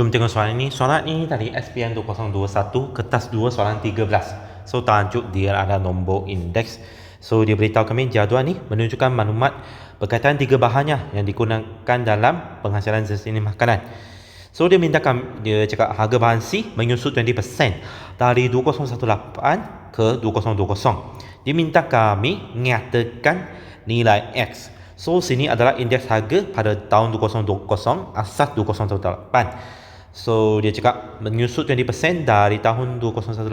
Jom tengok soalan ini. Soalan ini dari SPM 2021, kertas 2, soalan 13. So, tajuk dia ada nombor indeks. So, dia beritahu kami jadual ni menunjukkan maklumat berkaitan tiga bahannya yang digunakan dalam penghasilan jenis makanan. So, dia minta kami, dia cakap harga bahan C menyusut 20% dari 2018 ke 2020. Dia minta kami nyatakan nilai X. So, sini adalah indeks harga pada tahun 2020 asas 2018. So dia cakap menyusut 20% dari tahun 2018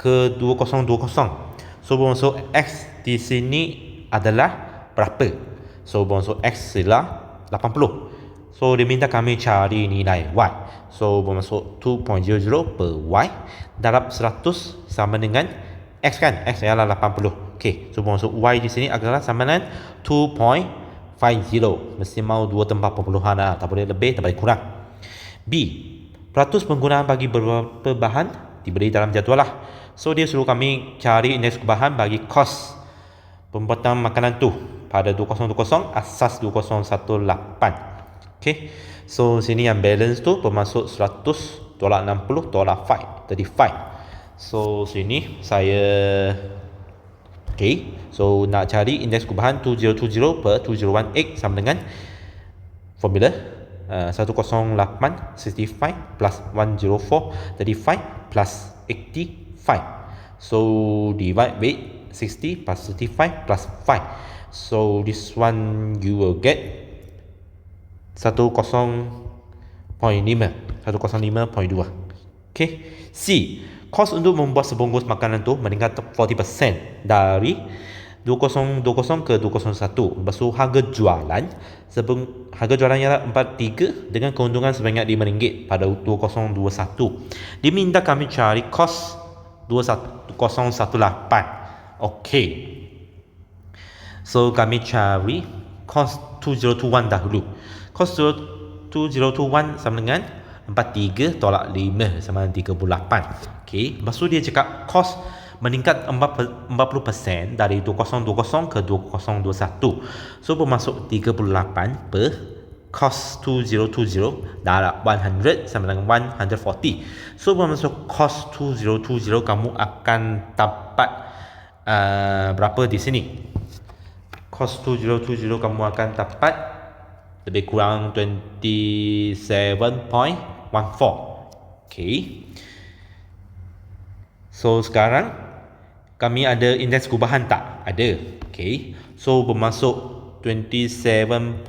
ke 2020. So bermaksud X di sini adalah berapa? So bermaksud X ialah 80. So dia minta kami cari nilai Y. So bermaksud 2.00 per Y darab 100 sama dengan X kan? X ialah 80. Okay. So bermaksud Y di sini adalah sama dengan 2.50. Mesti mau 2 tempat perpuluhan lah. Tak boleh lebih, tak boleh kurang. B. Peratus penggunaan bagi beberapa bahan diberi dalam jadual lah. So dia suruh kami cari indeks bahan bagi kos pembuatan makanan tu pada 2020 asas 2018. Okay. So sini yang balance tu bermaksud 100 tolak 60 tolak 5 35. So sini saya Okay. So nak cari indeks kubahan 2020 per 2018 sama dengan formula uh, 108 65 plus 104 35 plus 85 so divide with 60 plus 35 plus 5 so this one you will get 10.5 105.2 okay. C kos untuk membuat sebungkus makanan tu meningkat 40% dari 2020 ke 2021 Lepas tu harga jualan sebelum Harga jualan ialah 43 Dengan keuntungan sebanyak RM5 pada 2021 Diminta kami cari kos 2018 Okey. So kami cari kos 2021 dahulu. Kos 2021 sama dengan 43 tolak 5 sama dengan 38 Okey. Lepas tu dia cakap kos meningkat 40% dari 2020 ke 2021. So bermasuk 38 per cos 2020 darab 100 sama dengan 140. So bermasuk cos 2020 kamu akan dapat uh, berapa di sini? Cos 2020 kamu akan dapat lebih kurang 27.14. Okay. So sekarang kami ada indeks gubahan tak? Ada. Okay. So bermasuk 27.14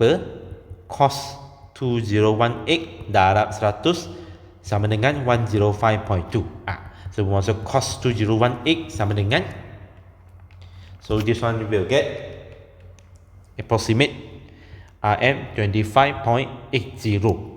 per cos 2018 darab 100 sama dengan 105.2. Ah. So bermasuk cos 2018 sama dengan So this one will get approximate RM25.80.